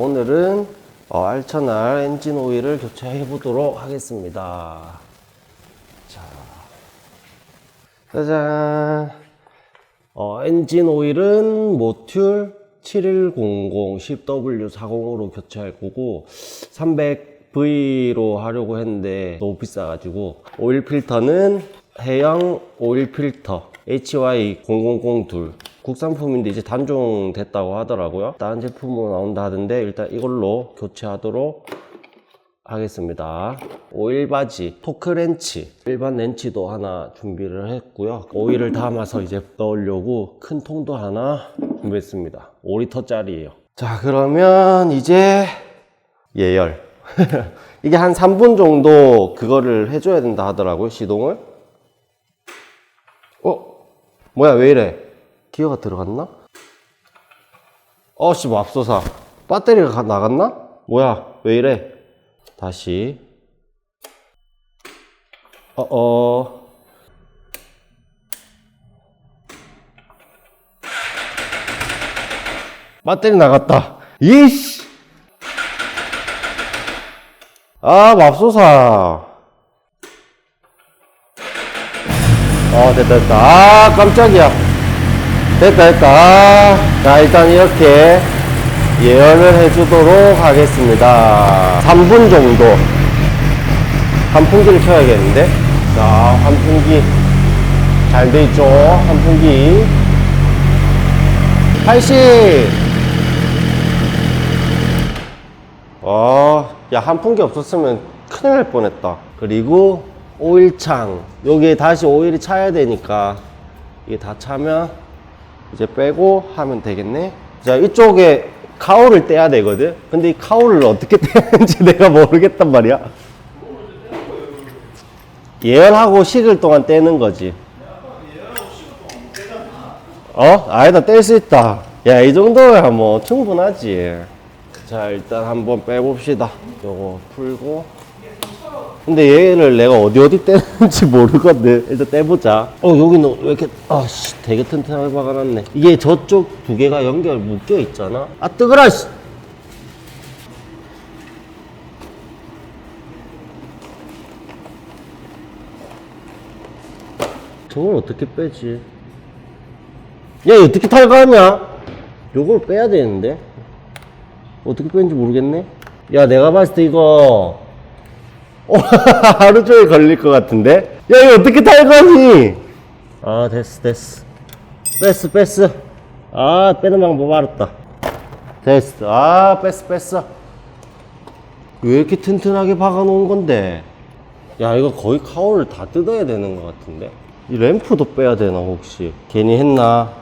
오늘은 어, 알차날 엔진 오일을 교체해 보도록 하겠습니다. 자, 짜잔. 어, 엔진 오일은 모듈 7100 10W40으로 교체할 거고 300V로 하려고 했는데 너무 비싸가지고 오일 필터는 해양 오일 필터 HY0002 국산품인데 이제 단종 됐다고 하더라고요 다른 제품으로 나온다 하던데 일단 이걸로 교체하도록 하겠습니다. 오일 바지, 토크 렌치, 일반 렌치도 하나 준비를 했고요. 오일을 담아서 이제 넣으려고 큰 통도 하나 준비했습니다. 5리터짜리예요. 자, 그러면 이제 예열. 이게 한 3분 정도 그거를 해줘야 된다 하더라고요, 시동을. 어? 뭐야, 왜 이래? 기어가 들어갔나? 어씨, 맙소사. 배터리가 가- 나갔나? 뭐야, 왜 이래? 다시 어어 배터리 나갔다 이씨 아 맙소사 어 됐다 됐다. 아 깜짝이야. 됐다 됐다. 아, 자 일단 이렇게 예열을 해주도록 하겠습니다. 3분 정도. 환풍기를 켜야겠는데? 자 환풍기. 잘 돼 있죠? 환풍기. 80 어, 야, 한풍기 없었으면 큰일 날 뻔했다. 그리고 오일창. 여기에 다시 오일이 차야 되니까 이게 다 차면 이제 빼고 하면 되겠네. 자, 이쪽에 카울을 떼야 되거든. 근데 이 카울을 어떻게 떼는지 내가 모르겠단 말이야. 예열하고 식을 동안 떼는 거지. 어? 아니다, 뗄 수 있다. 야, 이 정도야 뭐 충분하지. 자, 일단 한번 빼봅시다. 요거 풀고. 근데 얘를 내가 어디 어디 떼는지 모르거든. 일단 떼보자. 어, 여기는 왜 이렇게, 아, 씨, 되게 튼튼하게 박아놨네. 이게 저쪽 두 개가 연결 묶여 있잖아. 아, 뜨거라, 씨! 저걸 어떻게 빼지? 야, 어떻게 탈거하냐? 요걸 빼야 되는데? 어떻게 빼는지 모르겠네? 야, 내가 봤을 때 이거, 어, 하루 종일 걸릴 것 같은데? 야, 이거 어떻게 탈거하니? 아, 됐어, 됐어. 뺐어, 뺐어. 아, 빼는 방법 알았다. 됐어. 아, 뺐어, 뺐어. 왜 이렇게 튼튼하게 박아놓은 건데? 야, 이거 거의 카울을 다 뜯어야 되는 것 같은데? 이 램프도 빼야 되나, 혹시? 괜히 했나?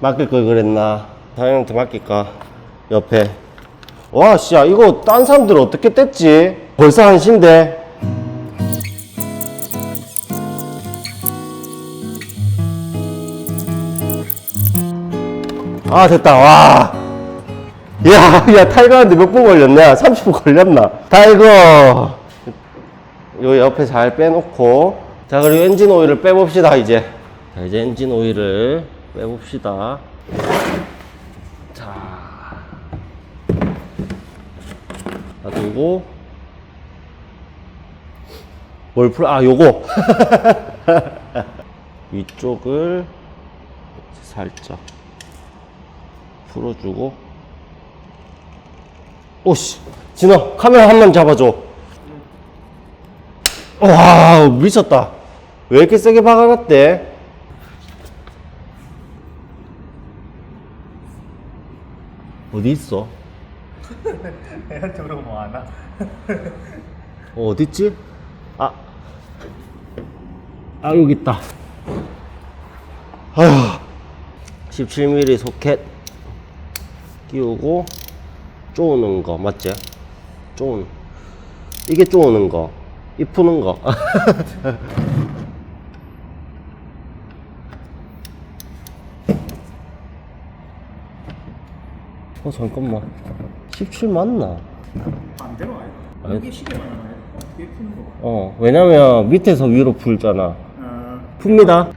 맡길 걸 그랬나? 사장님한테 맡길까? 옆에. 와, 씨, 야, 이거 딴 사람들 어떻게 뗐지? 벌써 한신데? 아, 됐다. 와. 야, 야, 탈거하는데 몇분 걸렸냐? 30분 걸렸나? 탈거. 요 옆에 잘 빼놓고. 자, 그리고 엔진 오일을 빼봅시다, 이제. 자, 이제 엔진 오일을 빼봅시다. 자. 놔두고. 뭘 풀, 아, 요거. 위쪽을 살짝 풀어주고. 오씨, 진호, 카메라 한 번 잡아줘. 와, 미쳤다. 왜 이렇게 세게 박아놨대? 어디 있어? 애한테 물어보면 뭐안 와. 어, 어딨지? 아. 아, 여기 있다. 아휴. 17mm 소켓 끼우고 쪼는 거, 맞지? 쪼는. 이게 쪼는 거. 이 푸는 거. 어, 잠깐만. 17 맞나? 반대로. 아니. 이게 시계 말하나요? 이게 푸는 거. 어, 왜냐면 밑에서 위로 풀잖아. 어. 풉니다.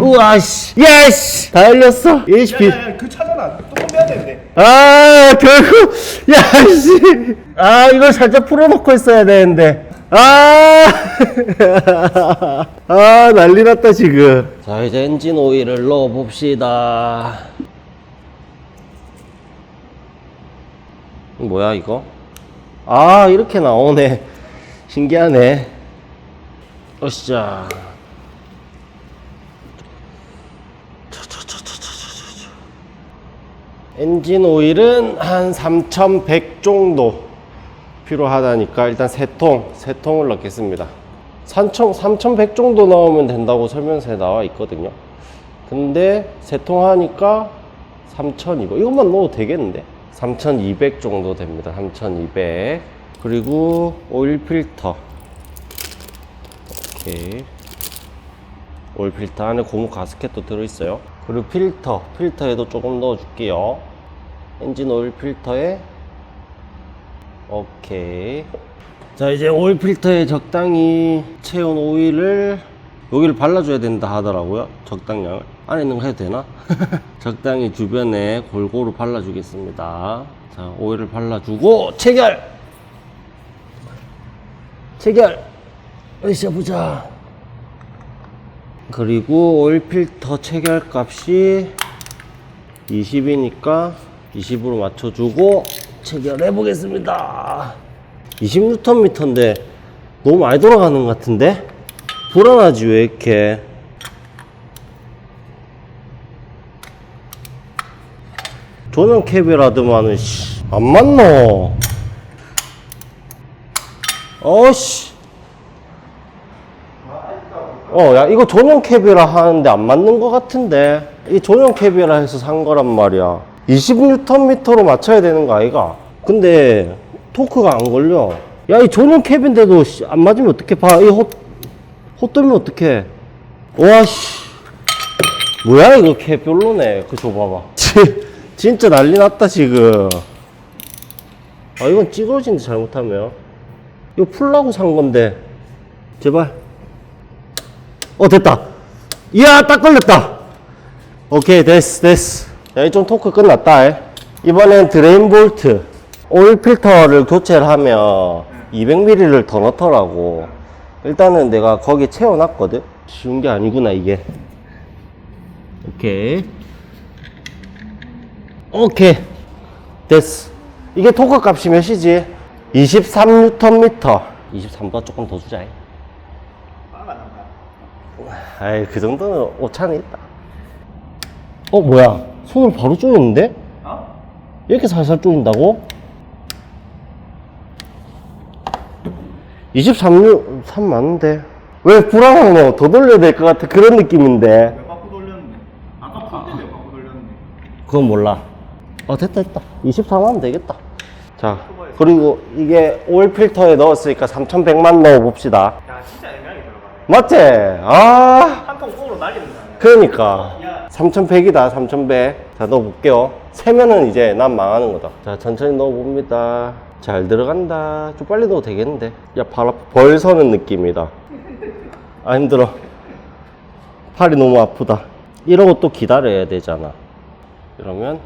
우와, 씨. 야, 씨. 다 열렸어. HP. 야, 야, 그 차잖아. 뚜껑 해야 되는데. 아 결국 야 씨 아 이걸 살짝 풀어놓고 있어야 되는데 아, 아 난리 났다 지금 자 이제 엔진 오일을 넣어 봅시다 뭐야 이거 아 이렇게 나오네 신기하네 어시자 엔진 오일은 한 3100 정도 필요하다니까 일단 세 통, 세 통을 넣겠습니다. 3000, 3100 정도 넣으면 된다고 설명서에 나와 있거든요. 근데 세통 하니까 3200. 이것만 넣어도 되겠는데? 3200 정도 됩니다. 3200. 그리고 오일 필터. 오케이. 오일 필터 안에 고무 가스켓도 들어있어요. 그리고 필터, 필터에도 조금 넣어줄게요. 엔진 오일 필터에 오케이. 자 이제 오일 필터에 적당히 채운 오일을 여기를 발라줘야 된다 하더라고요. 적당량을 안에 있는 거 해도 되나? 적당히 주변에 골고루 발라주겠습니다. 자 오일을 발라주고 체결. 체결. 으쌰 보자. 그리고 오일 필터 체결 값이 20이니까 20으로 맞춰주고 체결해 보겠습니다. 20Nm인데 너무 많이 돌아가는 것 같은데? 불안하지 왜 이렇게? 조명 캡이라더만은 씨, 안 맞노? 어씨. 어, 야, 이거 전용 캡이라 하는데 안 맞는 것 같은데. 이 전용 캡이라 해서 산 거란 말이야. 20Nm로 맞춰야 되는 거 아이가? 근데 토크가 안 걸려. 야, 이 전용 캡인데도 씨, 안 맞으면 어떡해. 봐, 이 호, 호 뜨면 어떡해. 와, 씨. 뭐야, 이거 캡 별로네. 그 줘봐봐. 진짜 난리 났다, 지금. 아, 이건 찌그러진데 잘못하면. 이거 풀라고 산 건데. 제발. 어 됐다 이야 딱 걸렸다 오케이 됐어 됐어 자 이쪽 토크 끝났다. 에. 이번엔 드레인 볼트. 오일 필터를 교체를 하면 200ml를 더 넣더라고. 일단은 내가 거기 채워놨거든. 쉬운 게 아니구나 이게. 오케이. 오케이. 됐어. 이게 토크 값이 몇이지? 23Nm 23보다 조금 더 주자. 이. 아이 그 정도는 오차는 있다. 어 뭐야 손을 바로 조였는데? 어? 이렇게 살살 조인다고? 23류 3 맞는데 왜 불안하노 더 돌려야 될 것 같아 그런 느낌인데 몇 바퀴 돌렸는데. 아까 풀때 몇 바퀴 돌렸는데. 그건 몰라 어 됐다 됐다 23 하면 되겠다 자 그리고 이게 오일 필터에 넣었으니까 3100만 넣어 봅시다 야 진짜 애매하게 들어가네. 맞지? 아 한통 꽁으로 날리는 거 아니야? 그러니까. 3100이다 3100 자 넣어볼게요. 세면은 이제 난 망하는 거다. 자 천천히 넣어봅니다. 잘 들어간다. 좀 빨리 넣어도 되겠는데? 야발 아파. 벌 서는 느낌이다. 아 힘들어. 팔이 너무 아프다. 이러고 또 기다려야 되잖아. 이러면?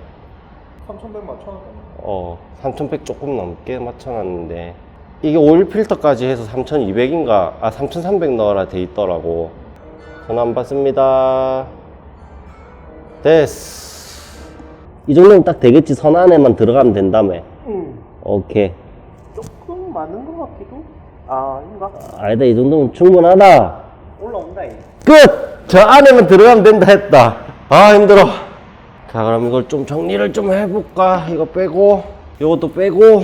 3,100 맞춰놨잖아. 어 3100 조금 넘게 맞춰놨는데. 이게 오일 필터까지 해서 3200인가? 아 3300 넣어라 돼 있더라고 전화 안 받습니다. 됐어. 이 정도면 딱 되겠지. 선 안에만 들어가면 된다며. 응. 오케이. 조금 맞는 것 같기도. 아 아닌가? 아니다 이 정도면 충분하다. 올라온다 이. 끝! 저 안에만 들어가면 된다 했다. 아 힘들어. 자 그럼 이걸 좀 정리를 좀 해볼까? 이거 빼고 이것도 빼고.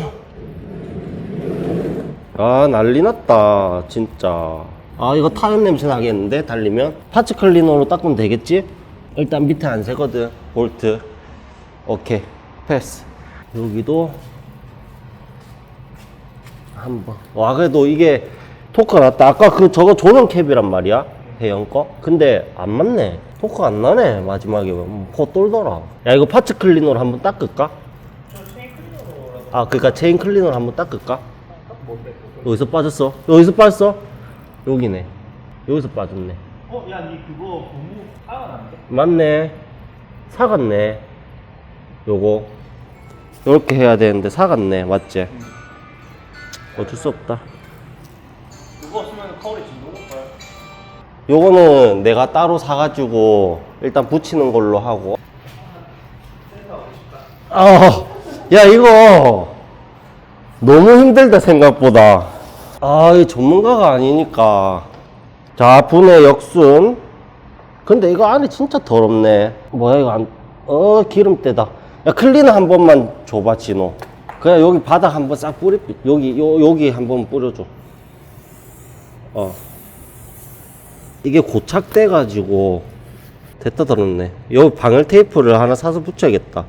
아 난리 났다 진짜 아 이거 타연 냄새 나겠는데? 달리면? 파츠 클리너로 닦으면 되겠지? 일단 밑에 안 새거든. 볼트. 오케이. 패스. 여기도 한번. 와 그래도 이게 토크가 났다. 아까 그 저거 조명 캡이란 말이야? 거? 근데 안 맞네. 토크 안 나네 마지막에. 코 똘더라. 야 이거 파츠 클리너로 한번 닦을까? 아 그니까 체인 클리너로 한번 닦을까? 여기서 빠졌어. 여기서 빠졌어 여기네. 여기서 빠졌네. 어, 야, 니 그거 고무 사가는데? 맞네. 사갔네. 요거. 요렇게 해야 되는데 사갔네. 맞지? 어쩔 수 없다. 이거 없으면 커울이 진동 볼까요? 요거는 내가 따로 사가지고 일단 붙이는 걸로 하고. 어, 야 이거 너무 힘들다 생각보다 아, 이 전문가가 아니니까. 자 분해 역순. 근데 이거 안에 진짜 더럽네. 뭐야 이거 안, 어 기름때다. 야 클리너 한 번만 줘봐 진호. 그냥 여기 바닥 한 번 싹 뿌리 여기 요, 여기 한 번 뿌려줘. 어. 이게 고착돼 가지고 됐다 들었네. 여기 방열 테이프를 하나 사서 붙여야겠다.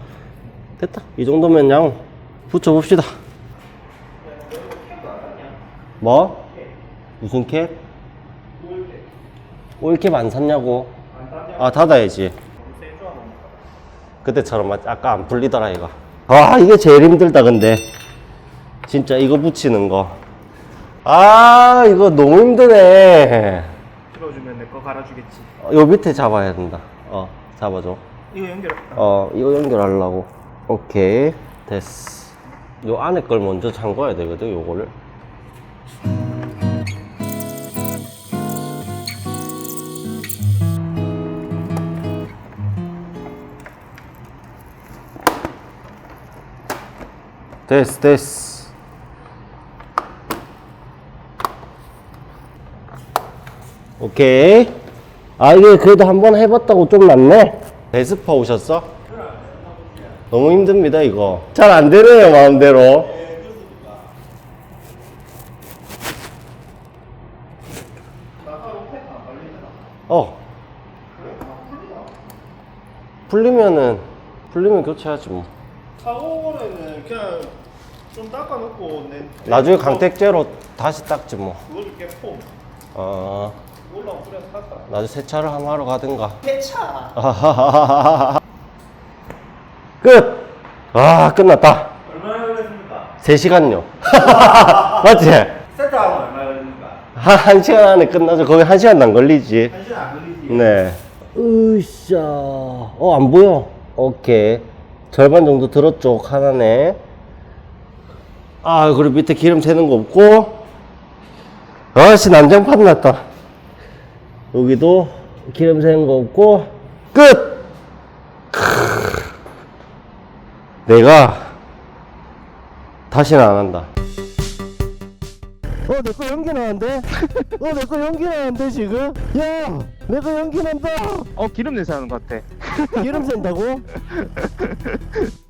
됐다. 이 정도면 양 붙여 봅시다 뭐? 무슨 캡? 올캡 안 샀냐고? 아 닫아야지 그때처럼 막 아까 안 풀리더라 이거 아 이게 제일 힘들다 근데 진짜 이거 붙이는 거아 이거 너무 힘드네 들어주면 내 거 갈아주겠지. 어, 요 밑에 잡아야 된다. 어, 잡아줘. 이거 연결. 어, 이거 연결하려고. 오케이. 됐어. 요 안에 걸 먼저 잠궈야 되거든, 요거를. 됐어, 됐어. 오케이. 아, 이게 그래도 한번 해봤다고 좀 낫네? 베스파 오셨어? 너무 힘듭니다, 이거. 잘 안 되네요, 마음대로. 어. 풀리면은, 풀리면 교체하지 뭐. 사고에는 그냥 좀 닦아놓고 내. 나중에 강택제로 다시 닦지 뭐. 그거 줄게 폼. 어, 올라온 뿌려서 닦아. 나중에 세차를 한번 하러 가든가. 세차. 끝! 아, 끝났다. 얼마나 걸렸습니까? 3 시간요. 맞지? 세트하고 얼마나 걸립니까? 한, 한 시간 안에 끝나죠. 거기 한 시간도 안 걸리지. 한 시간 안 걸리지. 네. 으쌰. 어, 안 보여. 오케이. 절반 정도 들었죠. 하나네. 아, 그리고 밑에 기름 새는 거 없고. 아씨, 난장판 났다. 여기도 기름 새는 거 없고. 끝! 크으. 내가 다시는 안 한다. 어, 내 거 연기 나는데? 어, 내 거 연기 나는데, 지금? 야! 내 거 연기 난다! 어 기름 냄새 나는 것 같아. 기름 샌다고?